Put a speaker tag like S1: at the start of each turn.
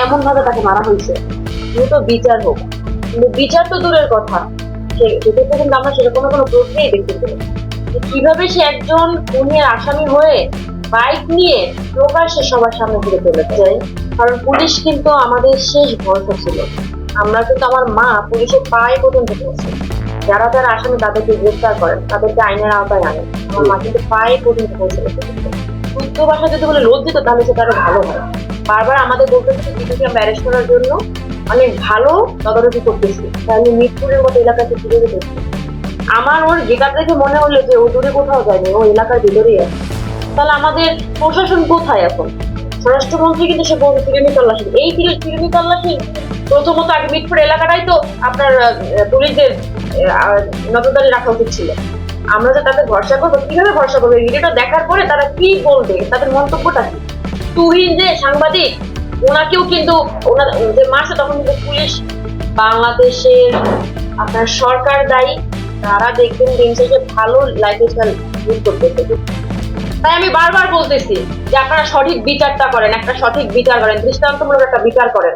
S1: এমন ভাবে তাকে মারা হয়েছে। দ্রুত বিচার হোক। বিচার তো দূরের কথা। সে- সেক্ষেত্রে কিন্তু আমরা সেরকম কোনো প্রশ্নেই দেখতে পাই কীভাবে সে একজন খুনের আসামি হয়ে বাইক নিয়ে প্রকাশ্যে সবার সামনে ঘুরে চলে যায়? কারণ পুলিশ কিন্তু আমাদের শেষ ভরসা ছিল। আমরা কিন্তু আমার মা পুলিশের পায়ে পর্যন্ত পৌঁছে যারা যারা আসামি তাদেরকে গ্রেফতার করেন, তাদেরকে আইনের আওতায় আনেন। আমার মা কিন্তু পায়ে পর্যন্ত পৌঁছে শুদ্ধ ভাষা যদি বলে লজ্জিত, তাহলে সেটা আরও ভালো হয়। বারবার আমাদের বলতেছে বিষয়কে আমরা অ্যারেস্ট করার জন্য অনেক ভালো তদারকি করতেছি। তাহলে মিরপুরের মতো এলাকাতে ফিরে যেতে আমার ওর গেটার দেখে মনে হলো যে ও দূরে কোথাও যায়নি, ও এলাকার ভিতরেই আছে। তাহলে আমাদের প্রশাসন কোথায় এখন? স্বরাষ্ট্রমন্ত্রী কিন্তু সে বলছে ফিরেমি তল্লাশি। এই ফিরেমি তল্লাশি প্রথমত আগে মিটপুর এলাকাটাই তো আপনার পুলিশদের নজরদারি রাখা উচিত ছিল। আমরা যে তাদের ভরসা করব, কীভাবে ভরসা করব? ভিডিওটা দেখার পরে তারা কি বলবে? তাদের মন্তব্যটা কি? তুহিন যে সাংবাদিক, ওনাকেও কিন্তু যে মারছে তখন কিন্তু পুলিশ, বাংলাদেশের আপনার সরকার দায়ী, তারা দেখবেন দিন শেষে ভালো লাইফস্টাইল লিড করতেছে তাই আমি বারবার বলতেছি যে আপনারা সঠিক বিচারটা করেন, একটা সঠিক বিচার করেন, দৃষ্টান্তমূলক একটা বিচার করেন।